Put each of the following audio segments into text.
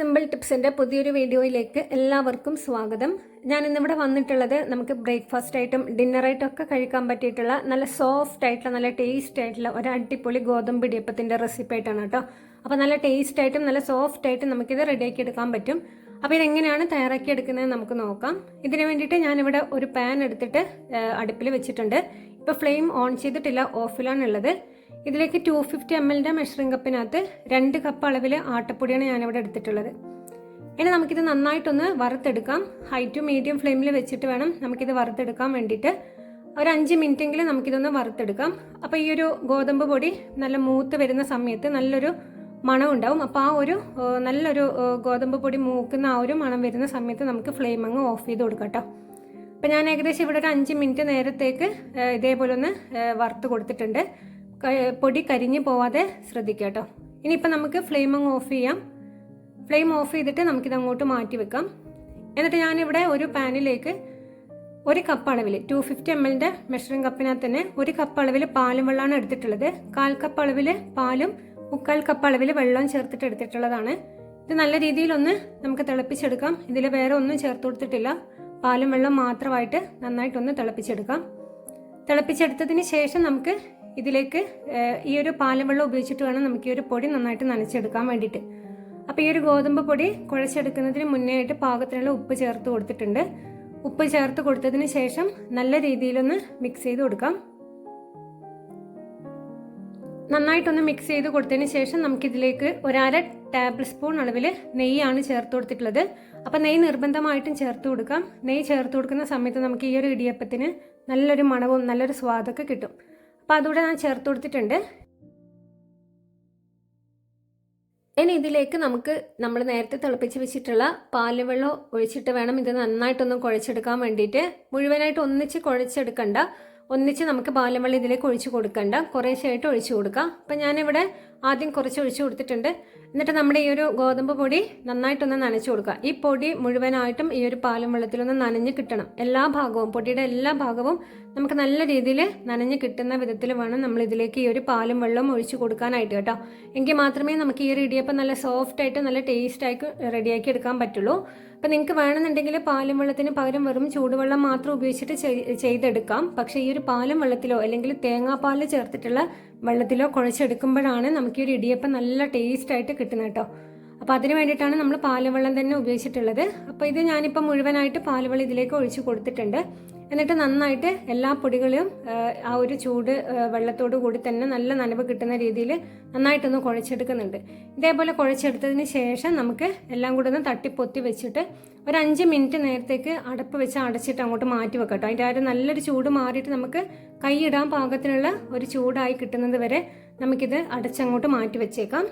Simple ടിപ്സിന്റെ പുതിയൊരു വീഡിയോയിലേക്ക് എല്ലാവർക്കും സ്വാഗതം. ഞാൻ ഇന്നിവിടെ വന്നിട്ടുള്ളത് നമുക്ക് ബ്രേക്ക്ഫാസ്റ്റ് ആയിട്ടും ഡിന്നറായിട്ടും ഒക്കെ കഴിക്കാൻ പറ്റിയിട്ടുള്ള നല്ല സോഫ്റ്റ് ആയിട്ടുള്ള നല്ല ടേസ്റ്റ് ആയിട്ടുള്ള ഒരു അടിപൊളി ഗോതമ്പ് ഇടിയപ്പത്തിന്റെ റെസിപ്പി ആയിട്ടാണ് കേട്ടോ. അപ്പോൾ നല്ല ടേസ്റ്റ് ആയിട്ടും നല്ല സോഫ്റ്റ് ആയിട്ടും നമുക്കിത് റെഡിയാക്കി എടുക്കാൻ പറ്റും. അപ്പോൾ ഇതെങ്ങനെയാണ് തയ്യാറാക്കി എടുക്കുന്നത് നമുക്ക് നോക്കാം. ഇതിന് വേണ്ടിയിട്ട് ഞാനിവിടെ ഒരു പാൻ എടുത്തിട്ട് അടുപ്പിൽ വെച്ചിട്ടുണ്ട്. ഇപ്പോൾ ഫ്ലെയിം ഓൺ ചെയ്തിട്ടില്ല ഓഫിലാണ് ഉള്ളത്. ഇതിലേക്ക് ടു ഫിഫ്റ്റി എം എല്ലിന്റെ മെഷറിംഗ് കപ്പിനകത്ത് രണ്ട് കപ്പ് അളവിൽ ആട്ടപ്പൊടിയാണ് ഞാനിവിടെ എടുത്തിട്ടുള്ളത്. ഇനി നമുക്കിത് നന്നായിട്ടൊന്ന് വറുത്തെടുക്കാം. ഹൈ ടു മീഡിയം ഫ്ലെയിമിൽ വെച്ചിട്ട് വേണം നമുക്കിത് വറുത്തെടുക്കാൻ വേണ്ടിയിട്ട്. ഒരു അഞ്ച് മിനിറ്റെങ്കിലും നമുക്കിതൊന്ന് വറുത്തെടുക്കാം. അപ്പോൾ ഈ ഒരു ഗോതമ്പ് പൊടി നല്ല മൂത്ത് വരുന്ന സമയത്ത് നല്ലൊരു മണം ഉണ്ടാവും. അപ്പോൾ ആ ഒരു നല്ലൊരു ഗോതമ്പ് പൊടി മൂക്കുന്ന ആ ഒരു മണം വരുന്ന സമയത്ത് നമുക്ക് ഫ്ലെയിം അങ്ങ് ഓഫ് ചെയ്ത് കൊടുക്കാം കേട്ടോ. അപ്പോൾ ഞാൻ ഏകദേശം ഇവിടെ ഒരു അഞ്ച് മിനിറ്റ് നേരത്തേക്ക് ഇതേപോലെ ഒന്ന് വറുത്ത് കൊടുത്തിട്ടുണ്ട്. പൊടി കരിഞ്ഞു പോവാതെ ശ്രദ്ധിക്കുക കേട്ടോ. ഇനിയിപ്പോൾ നമുക്ക് ഫ്ലെയിം അങ്ങ് ഓഫ് ചെയ്യാം. ഫ്ലെയിം ഓഫ് ചെയ്തിട്ട് നമുക്കിത് അങ്ങോട്ട് മാറ്റി വെക്കാം. എന്നിട്ട് ഞാനിവിടെ ഒരു പാനിലേക്ക് ഒരു കപ്പ് അളവിൽ ടു ഫിഫ്റ്റി എം എല്ലിന്റെ മെഷറിംഗ് കപ്പിനകത്ത് തന്നെ ഒരു കപ്പ് അളവിൽ പാലും വെള്ളമാണ് എടുത്തിട്ടുള്ളത്. കാൽ കപ്പ് അളവിൽ പാലും മുക്കാൽ കപ്പ് അളവിൽ വെള്ളവും ചേർത്തിട്ട് എടുത്തിട്ടുള്ളതാണ്. ഇത് നല്ല രീതിയിലൊന്ന് നമുക്ക് തിളപ്പിച്ചെടുക്കാം. ഇതിൽ വേറെ ഒന്നും ചേർത്ത് കൊടുത്തിട്ടില്ല. പാലും വെള്ളം മാത്രമായിട്ട് നന്നായിട്ടൊന്ന് തിളപ്പിച്ചെടുക്കാം. തിളപ്പിച്ചെടുത്തതിന് ശേഷം നമുക്ക് ഇതിലേക്ക് ഈ ഒരു പാലും വെള്ളം ഉപയോഗിച്ചിട്ട് വേണം നമുക്ക് ഈ ഒരു പൊടി നന്നായിട്ട് നനച്ചെടുക്കാൻ വേണ്ടിയിട്ട്. അപ്പോൾ ഈ ഒരു ഗോതമ്പ് പൊടി കുഴച്ചെടുക്കുന്നതിന് മുന്നേ ആയിട്ട് പാകത്തിനുള്ള ഉപ്പ് ചേർത്ത് കൊടുത്തിട്ടുണ്ട്. ഉപ്പ് ചേർത്ത് കൊടുത്തതിന് ശേഷം നല്ല രീതിയിലൊന്ന് മിക്സ് ചെയ്ത് കൊടുക്കാം. നന്നായിട്ടൊന്ന് മിക്സ് ചെയ്ത് കൊടുത്തതിന് ശേഷം നമുക്കിതിലേക്ക് ഒരര ടേബിൾ സ്പൂൺ അളവിൽ നെയ്യാണ് ചേർത്ത് കൊടുത്തിട്ടുള്ളത്. അപ്പം നെയ്യ് നിർബന്ധമായിട്ടും ചേർത്ത് കൊടുക്കാം. നെയ്യ് ചേർത്ത് കൊടുക്കുന്ന സമയത്ത് നമുക്ക് ഈ ഒരു ഇടിയപ്പത്തിന് നല്ലൊരു മണവും നല്ലൊരു സ്വാദൊക്കെ കിട്ടും. അപ്പം അതുകൂടെ ഞാൻ ചേർത്ത് കൊടുത്തിട്ടുണ്ട്. ഇനി ഇതിലേക്ക് നമുക്ക് നമ്മൾ നേരത്തെ തിളപ്പിച്ച് വെച്ചിട്ടുള്ള പാൽ വെള്ളം ഒഴിച്ചിട്ട് വേണം ഇത് നന്നായിട്ടൊന്ന് കുഴച്ചെടുക്കാൻ വേണ്ടിയിട്ട്. മുഴുവനായിട്ട് ഒന്നിച്ച് കുഴച്ചെടുക്കണ്ട. ഒന്നിച്ച് നമുക്ക് പാലും വെള്ളം ഇതിലേക്ക് ഒഴിച്ചു കൊടുക്കണ്ട. കുറേശ്ശായിട്ട് ഒഴിച്ചു കൊടുക്കാം. അപ്പം ഞാനിവിടെ ആദ്യം കുറച്ച് ഒഴിച്ചു കൊടുത്തിട്ടുണ്ട്. എന്നിട്ട് നമ്മുടെ ഈ ഒരു ഗോതമ്പ് പൊടി നന്നായിട്ടൊന്ന് നനച്ചു കൊടുക്കുക. ഈ പൊടി മുഴുവനായിട്ടും ഈ ഒരു പാലും വെള്ളത്തിലൊന്ന് നനഞ്ഞ് കിട്ടണം. എല്ലാ ഭാഗവും പൊടിയുടെ എല്ലാ ഭാഗവും നമുക്ക് നല്ല രീതിയിൽ നനഞ്ഞ് കിട്ടുന്ന വിധത്തിൽ വേണം നമ്മൾ ഇതിലേക്ക് ഈ ഒരു പാലും വെള്ളവും ഒഴിച്ചു കൊടുക്കാനായിട്ട് കേട്ടോ. എങ്കിൽ മാത്രമേ നമുക്ക് ഈ ഒരു ഇടിയപ്പം നല്ല സോഫ്റ്റ് ആയിട്ട് നല്ല ടേസ്റ്റ് ആയിട്ട് റെഡിയാക്കി എടുക്കാൻ പറ്റുള്ളൂ. അപ്പം നിങ്ങൾക്ക് വേണമെന്നുണ്ടെങ്കിൽ പാലും വെള്ളത്തിന് പകരം വെറും ചൂടുവെള്ളം മാത്രം ഉപയോഗിച്ചിട്ട് ചെയ്- ചെയ്തെടുക്കാം. പക്ഷേ ഈ ഒരു പാലും വെള്ളത്തിലോ അല്ലെങ്കിൽ തേങ്ങാപ്പാലിൽ ചേർത്തിട്ടുള്ള വെള്ളത്തിലോ കുഴച്ചെടുക്കുമ്പോഴാണ് നമുക്ക് ഈ ഒരു ഇടിയപ്പം നല്ല ടേസ്റ്റ് ആയിട്ട് കിട്ടുന്നത് കേട്ടോ. അപ്പോൾ അതിന് വേണ്ടിയിട്ടാണ് നമ്മൾ പാലുവെള്ളം തന്നെ ഉപയോഗിച്ചിട്ടുള്ളത്. അപ്പോൾ ഇത് ഞാനിപ്പോൾ മുഴുവനായിട്ട് പാലുവെള്ളം ഇതിലേക്ക് ഒഴിച്ച് കൊടുത്തിട്ടുണ്ട്. എന്നിട്ട് നന്നായിട്ട് എല്ലാ പൊടികളും ആ, ഒരു ചൂട് വെള്ളത്തോട് കൂടി തന്നെ നല്ല നനവ് കിട്ടുന്ന രീതിയിൽ നന്നായിട്ടൊന്ന് കുഴച്ചെടുക്കുന്നുണ്ട്. ഇതേപോലെ കുഴച്ചെടുത്തതിന് ശേഷം നമുക്ക് എല്ലാം കൂടെ ഒന്ന് തട്ടിപ്പൊത്തി വെച്ചിട്ട് ഒരു അഞ്ച് മിനിറ്റ് നേരത്തേക്ക് അടപ്പ് വെച്ച് അടച്ചിട്ട് അങ്ങോട്ട് മാറ്റി വെക്കാം കേട്ടോ അതിന്റെ ആ ഒരു നല്ലൊരു ചൂട് മാറിയിട്ട് നമുക്ക് കൈയിടാൻ പാകത്തിനുള്ള ഒരു ചൂടായി കിട്ടുന്നത് വരെ നമുക്കിത് അടച്ചങ്ങോട്ട് മാറ്റി വെച്ചേക്കാം.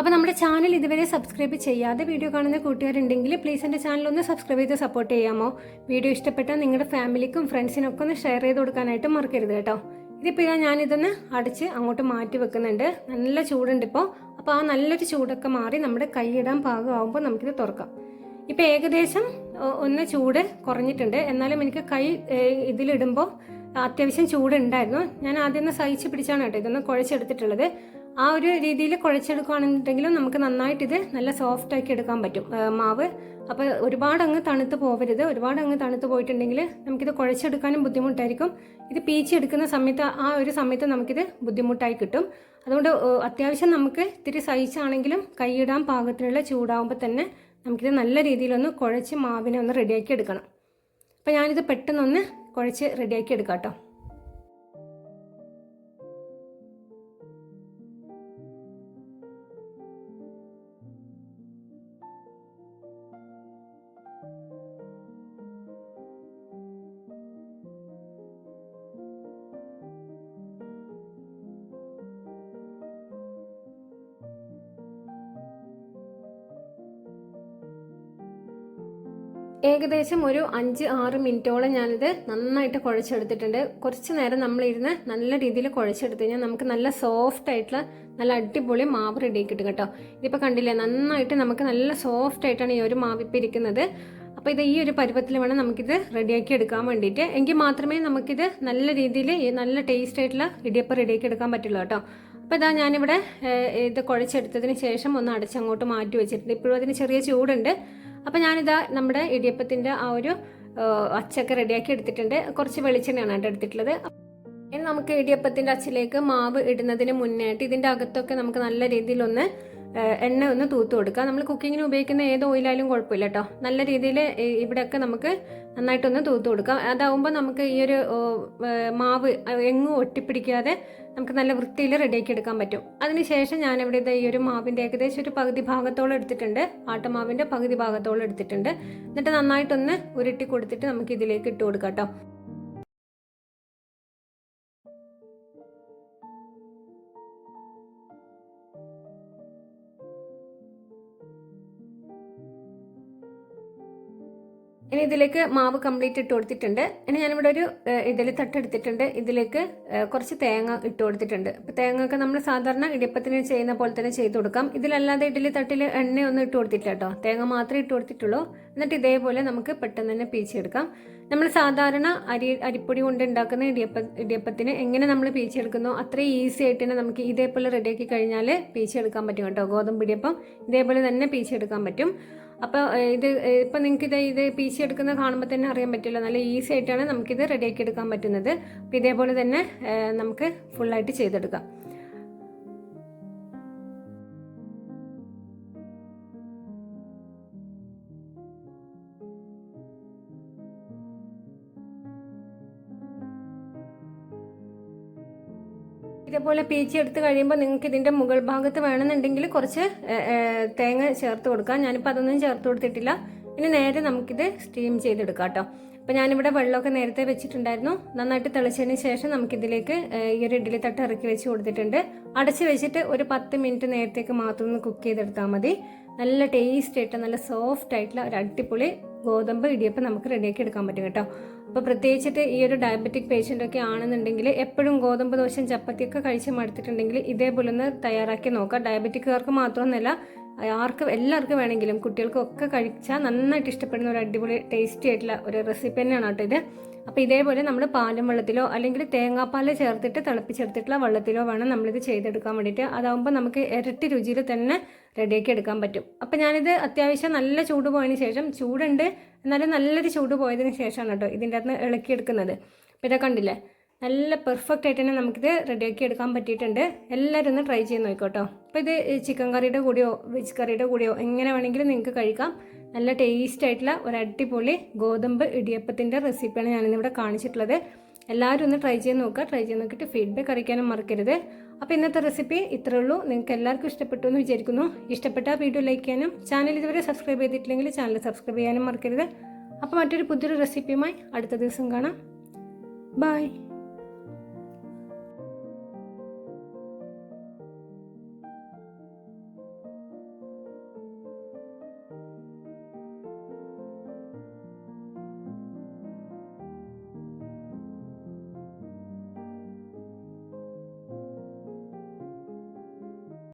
അപ്പോൾ നമ്മുടെ ചാനൽ ഇതുവരെ സബ്സ്ക്രൈബ് ചെയ്യാതെ വീഡിയോ കാണുന്ന കൂട്ടുകാരുണ്ടെങ്കിൽ പ്ലീസ് എന്റെ ചാനൽ ഒന്ന് സബ്സ്ക്രൈബ് ചെയ്ത് സപ്പോർട്ട് ചെയ്യാമോ? വീഡിയോ ഇഷ്ടപ്പെട്ടാൽ നിങ്ങളുടെ ഫാമിലിക്കും ഫ്രണ്ട്സിനൊക്കെ ഒന്ന് ഷെയർ ചെയ്ത് കൊടുക്കാനായിട്ട് മറക്കരുത് കേട്ടോ. ഇതിപ്പോൾ ഇതാ ഞാനിതൊന്ന് അടച്ച് അങ്ങോട്ട് മാറ്റി വെക്കുന്നുണ്ട്. നല്ല ചൂടുണ്ട് ഇപ്പോൾ അപ്പോൾ ആ നല്ലൊരു ചൂടൊക്കെ മാറി നമ്മുടെ കൈയിടാൻ പാകമാകുമ്പോൾ നമുക്കിത് തുറക്കാം. ഇപ്പോൾ ഏകദേശം ഒന്ന് ചൂട് കുറഞ്ഞിട്ടുണ്ട്. എന്നാലും എനിക്ക് കൈ ഇതിലിടുമ്പോൾ അത്യാവശ്യം ചൂടുണ്ടായിരുന്നു. ഞാൻ ആദ്യം ഒന്ന് സഹിച്ച് പിടിച്ചാണ് കേട്ടോ ഇതൊന്ന് കുഴച്ചെടുത്തിട്ടുള്ളത്. ആ ഒരു രീതിയിൽ കുഴച്ചെടുക്കുകയാണെന്നുണ്ടെങ്കിലും നമുക്ക് നന്നായിട്ട് ഇത് നല്ല സോഫ്റ്റ് ആക്കി എടുക്കാൻ പറ്റും. മാവ്. അപ്പോൾ ഒരുപാട് അങ്ങ് തണുത്ത് പോകരുത് ഒരുപാട് അങ്ങ് തണുത്ത് പോയിട്ടുണ്ടെങ്കിൽ നമുക്കിത് കുഴച്ചെടുക്കാനും ബുദ്ധിമുട്ടായിരിക്കും. ഇത് പീച്ചെടുക്കുന്ന സമയത്ത് ആ ഒരു സമയത്ത് നമുക്കിത് ബുദ്ധിമുട്ടായി കിട്ടും. അതുകൊണ്ട് അത്യാവശ്യം നമുക്ക് ഇത്തിരി സഹിച്ചാണെങ്കിലും കൈയിടാൻ പാകത്തിനുള്ള ചൂടാവുമ്പോൾ തന്നെ നമുക്കിത് നല്ല രീതിയിലൊന്ന് കുഴച്ച് മാവിനെ ഒന്ന് റെഡിയാക്കി എടുക്കണം. അപ്പോൾ ഞാനിത് പെട്ടെന്നൊന്ന് കുഴച്ച് റെഡിയാക്കി എടുക്കാം കേട്ടോ ഏകദേശം ഒരു അഞ്ച് ആറ് മിനിറ്റോളം ഞാനിത് നന്നായിട്ട് കുഴച്ചെടുത്തിട്ടുണ്ട്. കുറച്ച് നേരം നമ്മളിരുന്ന് നല്ല രീതിയിൽ കുഴച്ചെടുത്ത് കഴിഞ്ഞാൽ നമുക്ക് നല്ല സോഫ്റ്റ് ആയിട്ടുള്ള നല്ല അടിപൊളി മാവ് റെഡി കിട്ടും കേട്ടോ. ഇതിപ്പോൾ കണ്ടില്ലേ നന്നായിട്ട് നമുക്ക് നല്ല സോഫ്റ്റ് ആയിട്ടാണ് ഈ ഒരു മാവിപ്പോൾ ഇരിക്കുന്നത്. അപ്പോൾ ഇത് ഈ ഒരു പരുവത്തിൽ വേണം നമുക്കിത് റെഡിയാക്കി എടുക്കാൻ വേണ്ടിയിട്ട്. എങ്കിൽ മാത്രമേ നമുക്കിത് നല്ല രീതിയിൽ നല്ല ടേസ്റ്റ് ആയിട്ടുള്ള ഇടിയപ്പം റെഡിയാക്കി എടുക്കാൻ പറ്റുള്ളൂ കേട്ടോ. അപ്പോൾ ഇതാ ഞാനിവിടെ ഇത് കുഴച്ചെടുത്തതിന് ശേഷം ഒന്ന് അടച്ചങ്ങോട്ട് മാറ്റി വെച്ചിട്ടുണ്ട്. ഇപ്പോഴും അതിന് ചെറിയ ചൂടുണ്ട്. അപ്പോൾ ഞാനിതാ നമ്മുടെ ഇടിയപ്പത്തിന്റെ ആ ഒരു അച്ചൊക്കെ റെഡിയാക്കി എടുത്തിട്ടുണ്ട്. കുറച്ച് വെളിച്ചെണ്ണയാണ് കേട്ടോ എടുത്തിട്ടുള്ളത് ഇനി നമുക്ക് ഇടിയപ്പത്തിന്റെ അച്ചിലേക്ക് മാവ് ഇടുന്നതിന് മുന്നേ ഇതിന്റെ അകത്തൊക്കെ നമുക്ക് നല്ല രീതിയിലൊന്ന് എണ്ണ ഒന്ന് തൂത്ത് കൊടുക്കുക. നമ്മൾ കുക്കിങ്ങിന് ഉപയോഗിക്കുന്ന ഏത് ഓയിലായാലും കുഴപ്പമില്ല കേട്ടോ നല്ല രീതിയിൽ ഇവിടെയൊക്കെ നമുക്ക് നന്നായിട്ടൊന്ന് തൂത്ത് കൊടുക്കാം. അതാവുമ്പോൾ നമുക്ക് ഈ ഒരു മാവ് എങ്ങും ഒട്ടിപ്പിടിക്കാതെ നമുക്ക് നല്ല വൃത്തിയിൽ റെഡിയാക്കി എടുക്കാൻ പറ്റും. അതിനുശേഷം ഞാനിവിടെ ഇത് ഈ ഒരു മാവിന്റെ ഏകദേശം ഒരു പകുതി ഭാഗത്തോളം എടുത്തിട്ടുണ്ട്. ആട്ടമാവിന്റെ പകുതി ഭാഗത്തോളം എടുത്തിട്ടുണ്ട്. എന്നിട്ട് നന്നായിട്ടൊന്ന് ഉരുട്ടി കൊടുത്തിട്ട് നമുക്ക് ഇതിലേക്ക് ഇട്ട് കൊടുക്കാം കേട്ടോ ഇനി ഇതിലേക്ക് മാവ് കംപ്ലീറ്റ് ഇട്ട് കൊടുത്തിട്ടുണ്ട്. ഇനി ഞാനിവിടെ ഒരു ഇഡലി തട്ട് എടുത്തിട്ടുണ്ട് ഇതിലേക്ക് കുറച്ച് തേങ്ങ ഇട്ട് കൊടുത്തിട്ടുണ്ട്. അപ്പോൾ തേങ്ങ ഒക്കെ നമ്മൾ സാധാരണ ഇടിയപ്പത്തിന് ചെയ്യുന്ന പോലെ തന്നെ ചെയ്ത് കൊടുക്കാം. ഇതിലല്ലാതെ ഇഡലി തട്ടിൽ എണ്ണയൊന്നും ഇട്ട് കൊടുത്തിട്ടില്ല കേട്ടോ. തേങ്ങ മാത്രമേ ഇട്ട് കൊടുത്തിട്ടുള്ളൂ. എന്നിട്ട് ഇതേപോലെ നമുക്ക് പെട്ടെന്ന് തന്നെ പീച്ചെടുക്കാം നമ്മൾ സാധാരണ അരി അരിപ്പൊടി കൊണ്ട് ഉണ്ടാക്കുന്ന ഇടിയപ്പ ഇടിയപ്പത്തിന് എങ്ങനെ നമ്മൾ പീച്ചെടുക്കുന്നോ അത്രയും ഈസി ആയിട്ട് തന്നെ നമുക്ക് ഇതേപോലെ റെഡിയാക്കി കഴിഞ്ഞാൽ പീച്ചെടുക്കാൻ പറ്റും കേട്ടോ. ഗോതമ്പ് ഇടിയപ്പം ഇതേപോലെ തന്നെ പീച്ചെടുക്കാൻ പറ്റും. അപ്പോൾ ഇത് ഇപ്പം നിങ്ങൾക്ക് ഇത് ഇത് പി സി എടുക്കുന്നത് കാണുമ്പോൾ തന്നെ അറിയാൻ പറ്റില്ല. നല്ല ഈസി ആയിട്ടാണ് നമുക്കിത് റെഡിയാക്കി എടുക്കാൻ പറ്റുന്നത്. ഇതേപോലെ തന്നെ നമുക്ക് ഫുള്ളായിട്ട് ചെയ്തെടുക്കാം. ഇതേപോലെ പീച്ചി എടുത്ത് കഴിയുമ്പോൾ നിങ്ങൾക്ക് ഇതിന്റെ മുകൾ ഭാഗത്ത് വേണമെന്നുണ്ടെങ്കിൽ കുറച്ച് തേങ്ങ ചേർത്ത് കൊടുക്കാം. ഞാനിപ്പോൾ അതൊന്നും ചേർത്ത് കൊടുത്തിട്ടില്ല. ഇനി നേരെ നമുക്കിത് സ്റ്റീം ചെയ്തെടുക്കാം കേട്ടോ അപ്പോൾ ഞാനിവിടെ വെള്ളമൊക്കെ നേരത്തെ വെച്ചിട്ടുണ്ടായിരുന്നു. നന്നായിട്ട് തിളച്ചതിന് ശേഷം നമുക്കിതിലേക്ക് ഈ ഒരു ഇഡ്ഡലി തട്ട് ഇറക്കി വെച്ച് കൊടുത്തിട്ടുണ്ട്. അടച്ച് വെച്ചിട്ട് ഒരു പത്ത് മിനിറ്റ് നേരത്തേക്ക് മാത്രം ഒന്ന് കുക്ക് ചെയ്തെടുത്താൽ മതി. നല്ല ടേസ്റ്റ് ആയിട്ട് നല്ല സോഫ്റ്റ് ആയിട്ടുള്ള ഒരു അടിപൊളി ഗോതമ്പ് ഇടിയപ്പം നമുക്ക് റെഡിയാക്കി എടുക്കാൻ പറ്റും കേട്ടോ. അപ്പോൾ പ്രത്യേകിച്ചിട്ട് ഈ ഒരു ഡയബറ്റിക് പേഷ്യന്റ് ഒക്കെ ആണെന്നുണ്ടെങ്കിൽ എപ്പോഴും ഗോതമ്പ് ചപ്പാത്തി ഒക്കെ കഴിച്ച് മടുത്തിട്ടുണ്ടെങ്കിൽ ഇതേപോലെ ഒന്ന് തയ്യാറാക്കി നോക്കാം ഡയബറ്റിക്കുകാർക്ക് മാത്രമൊന്നുമല്ല ആർക്ക് എല്ലാവർക്കും വേണമെങ്കിലും കുട്ടികൾക്കൊക്കെ കഴിച്ചാൽ നന്നായിട്ട് ഇഷ്ടപ്പെടുന്ന ഒരു അടിപൊളി ടേസ്റ്റി ആയിട്ടുള്ള ഒരു റെസിപ്പി തന്നെയാണ് കേട്ടോ ഇത്. അപ്പോൾ ഇതേപോലെ നമ്മൾ പാലും വെള്ളത്തിലോ അല്ലെങ്കിൽ തേങ്ങാപ്പാൽ ചേർത്തിട്ട് തിളപ്പിച്ചെടുത്തിട്ടുള്ള വെള്ളത്തിലോ വേണം നമ്മളിത് ചെയ്തെടുക്കാൻ വേണ്ടിയിട്ട്. അതാവുമ്പോൾ നമുക്ക് ഇരട്ടി രുചിയിൽ തന്നെ റെഡിയാക്കി എടുക്കാൻ പറ്റും. അപ്പോൾ ഞാനിത് അത്യാവശ്യം നല്ല ചൂട് പോയതിന് ശേഷം ചൂടുണ്ട് എന്നാലും നല്ലൊരു ചൂട് പോയതിന് ശേഷമാണ് കേട്ടോ ഇതിന്റെ അകത്ത് ഇളക്കിയെടുക്കുന്നത്. അപ്പോൾ ഇതൊക്കെ കണ്ടില്ലേ? നല്ല പെർഫെക്റ്റ് ആയിട്ട് തന്നെ നമുക്കിത് റെഡിയാക്കി എടുക്കാൻ പറ്റിയിട്ടുണ്ട്. എല്ലാവരും ഒന്ന് ട്രൈ ചെയ്ത് നോക്കോട്ടോ അപ്പോൾ ഇത് ചിക്കൻ കറിയുടെ കൂടെയോ വെജ് കറിയുടെ കൂടെയോ എങ്ങനെ വേണമെങ്കിലും നിങ്ങൾക്ക് കഴിക്കാം. നല്ല ടേസ്റ്റ് ആയിട്ടുള്ള ഒരു അടിപൊളി ഗോതമ്പ് ഇടിയപ്പത്തിന്റെ റെസിപ്പിയാണ് ഞാനിന്നിവിടെ കാണിച്ചിട്ടുള്ളത്. എല്ലാവരും ഒന്ന് ട്രൈ ചെയ്ത് നോക്കുക. ട്രൈ ചെയ്ത് നോക്കിയിട്ട് ഫീഡ്ബാക്ക് അറിയിക്കാനും മറക്കരുത്. അപ്പോൾ ഇന്നത്തെ റെസിപ്പി ഇത്രേ ഉള്ളൂ. നിങ്ങൾക്ക് എല്ലാവർക്കും ഇഷ്ടപ്പെട്ടു എന്ന് വിചാരിക്കുന്നു. ഇഷ്ടപ്പെട്ട വീഡിയോ ലൈക്ക് ചെയ്യാനും ചാനൽ ഇതുവരെ സബ്സ്ക്രൈബ് ചെയ്തിട്ടില്ലെങ്കിൽ ചാനൽ സബ്സ്ക്രൈബ് ചെയ്യാനും മറക്കരുത്. അപ്പോൾ മറ്റൊരു പുതിയൊരു റെസിപ്പിയുമായി അടുത്ത ദിവസം കാണാം. ബൈ